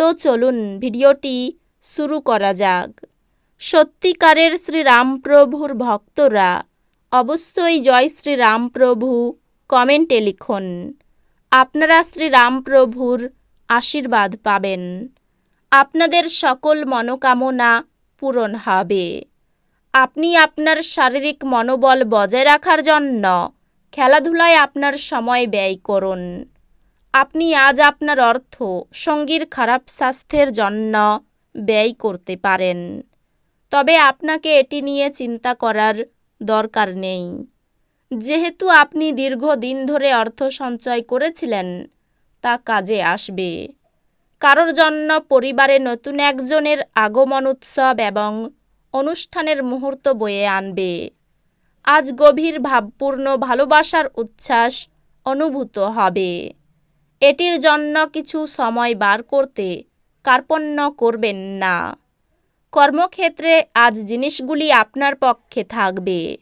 তো চলুন ভিডিওটি শুরু করা যাক। সত্যিকারের শ্রীরামপ্রভুর ভক্তরা অবশ্যই জয় শ্রীরামপ্রভু কমেন্টে লিখুন। আপনারা শ্রীরামপ্রভুর আশীর্বাদ পাবেন। আপনাদের সকল মনোকামনা পূরণ হবে। আপনি আপনার শারীরিক মনোবল বজায় রাখার জন্য খেলাধুলায় আপনার সময় ব্যয় করুন। আপনি আজ আপনার অর্থ সঙ্গীর খারাপ স্বাস্থ্যের জন্য ব্যয় করতে পারেন। তবে আপনাকে এটি নিয়ে চিন্তা করার দরকার নেই। যেহেতু আপনি দীর্ঘদিন ধরে অর্থ সঞ্চয় করেছিলেন, তা কাজে আসবে। কারোর জন্য পরিবারে নতুন একজনের আগমন উৎসব এবং অনুষ্ঠানের মুহূর্ত বয়ে আনবে। আজ গভীর ভাবপূর্ণ ভালোবাসার উচ্ছ্বাস অনুভূত হবে। এটির জন্য কিছু সময় বার করতে কার্পণ্য করবেন না। কর্মক্ষেত্রে আজ জিনিসগুলি আপনার পক্ষে থাকবে।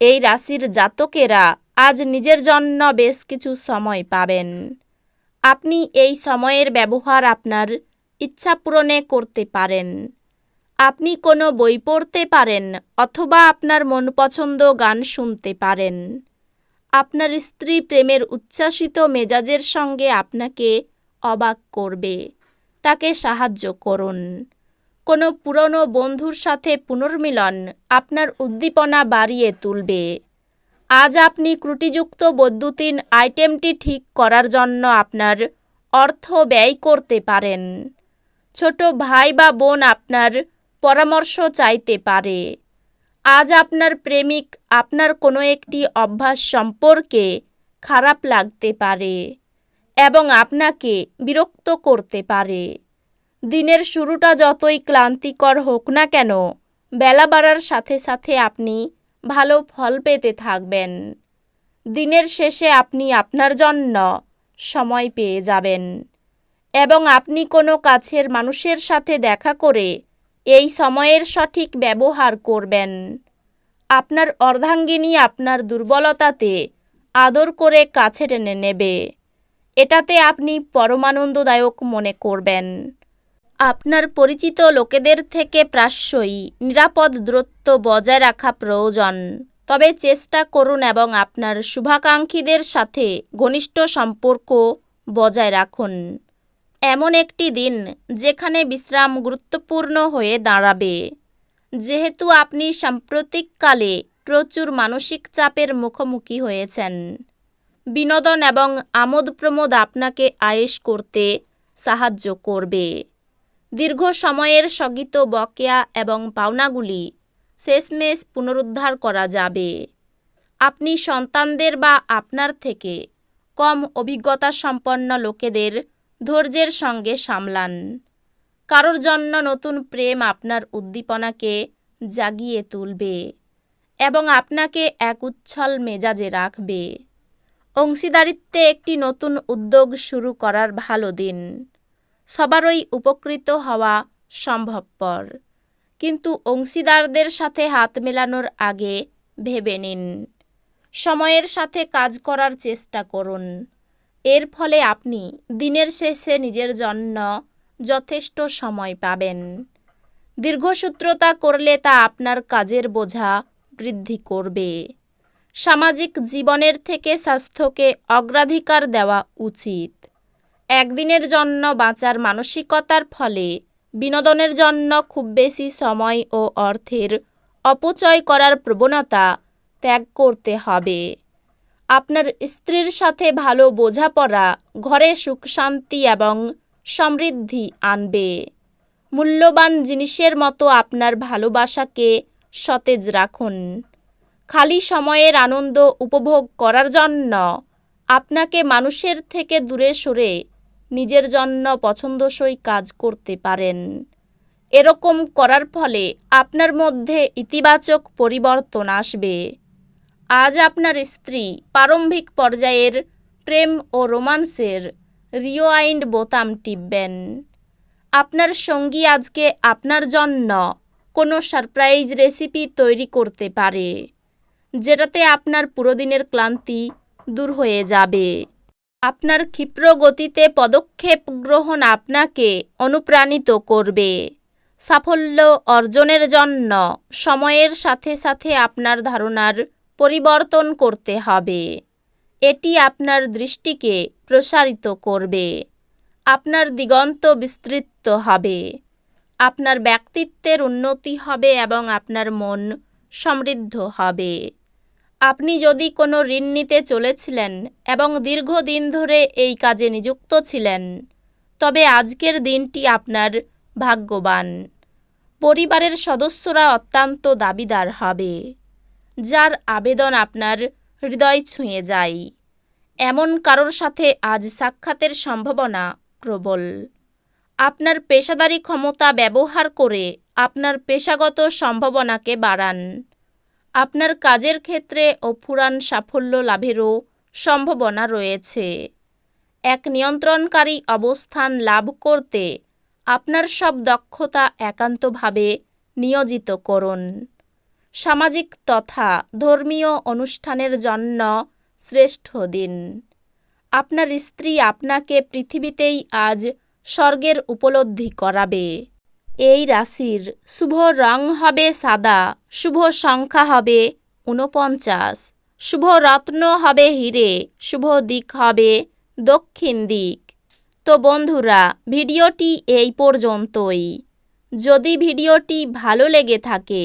এই রাশির জাতকেরা আজ নিজের জন্য বেশ কিছু সময় পাবেন। আপনি এই সময়ের ব্যবহার আপনার ইচ্ছা পূরণে করতে পারেন। আপনি কোনো বই পড়তে পারেন অথবা আপনার মন পছন্দ গান শুনতে পারেন। আপনার স্ত্রী প্রেমের উচ্ছ্বাসিত মেজাজের সঙ্গে আপনাকে অবাক করবে। তাকে সাহায্য করুন। কোনো পুরনো বন্ধুর সাথে পুনর্মিলন আপনার উদ্দীপনা বাড়িয়ে তুলবে। আজ আপনি ত্রুটিযুক্ত বৈদ্যুতিন আইটেমটি ঠিক করার জন্য আপনার অর্থ ব্যয় করতে পারেন। ছোট ভাই বা বোন আপনার পরামর্শ চাইতে পারে। আজ আপনার প্রেমিক আপনার কোনো একটি অভ্যাস সম্পর্কে খারাপ লাগতে পারে এবং আপনাকে বিরক্ত করতে পারে। দিনের শুরুটা যতই ক্লান্তিকর হোক না কেন, বেলা বাড়ার সাথে সাথে আপনি ভালো ফল পেতে থাকবেন। দিনের শেষে আপনি আপনার জন্য সময় পেয়ে যাবেন এবং আপনি কোনো কাছের মানুষের সাথে দেখা করে এই সময়ের সঠিক ব্যবহার করবেন। আপনার অর্ধাঙ্গিনী আপনার দুর্বলতাতে আদর করে কাছে টেনে নেবে। এটাতে আপনি পরমানন্দদায়ক মনে করবেন। আপনার পরিচিত লোকেদের থেকে প্রাশ্যই নিরাপদ দূরত্ব বজায় রাখা প্রয়োজন। তবে চেষ্টা করুন এবং আপনার শুভাকাঙ্ক্ষীদের সাথে ঘনিষ্ঠ সম্পর্ক বজায় রাখুন। এমন একটি দিন যেখানে বিশ্রাম গুরুত্বপূর্ণ হয়ে দাঁড়াবে। যেহেতু আপনি সাম্প্রতিককালে প্রচুর মানসিক চাপের মুখোমুখি হয়েছেন। বিনোদন এবং আমোদ প্রমোদ আপনাকে আয়েশ করতে সাহায্য করবে। দীর্ঘ সময়ের স্থগিত বকেয়া এবং পাওনাগুলি শেষমেশ পুনরুদ্ধার করা যাবে। আপনি সন্তানদের বা আপনার থেকে কম অভিজ্ঞতা সম্পন্ন লোকেদের ধৈর্যের সঙ্গে সামলান। কারোর জন্য নতুন প্রেম আপনার উদ্দীপনাকে জাগিয়ে তুলবে এবং আপনাকে এক উচ্ছল মেজাজে রাখবে। অংশীদারিত্বে একটি নতুন উদ্যোগ শুরু করার ভালো দিন। সবারই উপকৃত হওয়া সম্ভবপর। কিন্তু অংশীদারদের সাথে হাত মেলানোর আগে ভেবে নিন। সময়ের সাথে কাজ করার চেষ্টা করুন। এর ফলে আপনি দিনের শেষে নিজের জন্য যথেষ্ট সময় পাবেন। দীর্ঘসূত্রতা করলে তা আপনার কাজের বোঝা বৃদ্ধি করবে। সামাজিক জীবনের থেকে স্বাস্থ্যকে অগ্রাধিকার দেওয়া উচিত। একদিনের জন্য বাঁচার মানসিকতার ফলে বিনোদনের জন্য খুব বেশি সময় ও অর্থের অপচয় করার প্রবণতা ত্যাগ করতে হবে। আপনার স্ত্রীর সাথে ভালো বোঝাপড়া, ঘরে সুখ শান্তি এবং সমৃদ্ধি আনবে। মূল্যবান জিনিসের মতো আপনার ভালোবাসাকে সতেজ রাখুন। খালি সময়ের আনন্দ উপভোগ করার জন্য আপনাকে মানুষের থেকে দূরে সরে নিজের জন্য পছন্দসই কাজ করতে পারেন। এরকম করার ফলে আপনার মধ্যে ইতিবাচক পরিবর্তন আসবে। আজ আপনার স্ত্রী প্রারম্ভিক পর্যায়ের প্রেম ও রোমান্সের রিওয়াইন্ড বোতাম টিপবেন। আপনার সঙ্গী আজকে আপনার জন্য কোনো সারপ্রাইজ রেসিপি তৈরি করতে পারে, যেটাতে আপনার পুরোদিনের ক্লান্তি দূর হয়ে যাবে। আপনার ক্ষিপ্র গতিতে পদক্ষেপ গ্রহণ আপনাকে অনুপ্রাণিত করবে। সাফল্য অর্জনের জন্য সময়ের সাথে সাথে আপনার ধারণার পরিবর্তন করতে হবে। এটি আপনার দৃষ্টিকে প্রসারিত করবে। আপনার দিগন্ত বিস্তৃত হবে। আপনার ব্যক্তিত্বের উন্নতি হবে এবং আপনার মন সমৃদ্ধ হবে। আপনি যদি কোনো ঋণ নিতে চলেছিলেন এবং দীর্ঘদিন ধরে এই কাজে নিযুক্ত ছিলেন, তবে আজকের দিনটি আপনার ভাগ্যবান। পরিবারের সদস্যরা অত্যন্ত দাবিদার হবে। যার আবেদন আপনার হৃদয় ছুঁয়ে যায়। এমন কারোর সাথে আজ সাক্ষাতের সম্ভাবনা প্রবল। আপনার পেশাদারি ক্ষমতা ব্যবহার করে আপনার পেশাগত সম্ভাবনাকে বাড়ান। আপনার কাজের ক্ষেত্রে ও ফুরান সাফল্য লাভেরও সম্ভাবনা রয়েছে। এক নিয়ন্ত্রণকারী অবস্থান লাভ করতে আপনার সব দক্ষতা একান্তভাবে নিয়োজিত করুন। সামাজিক তথা ধর্মীয় অনুষ্ঠানের জন্য শ্রেষ্ঠ দিন। আপনার স্ত্রী আপনাকে পৃথিবীতেই আজ স্বর্গের উপলব্ধি করাবে। এই রাশির শুভ রং হবে সাদা, শুভ সংখ্যা হবে ঊনপঞ্চাশ, শুভ রত্ন হবে হিরে, শুভ দিক হবে দক্ষিণ দিক। তো বন্ধুরা, ভিডিওটি এই পর্যন্তই। যদি ভিডিওটি ভালো লেগে থাকে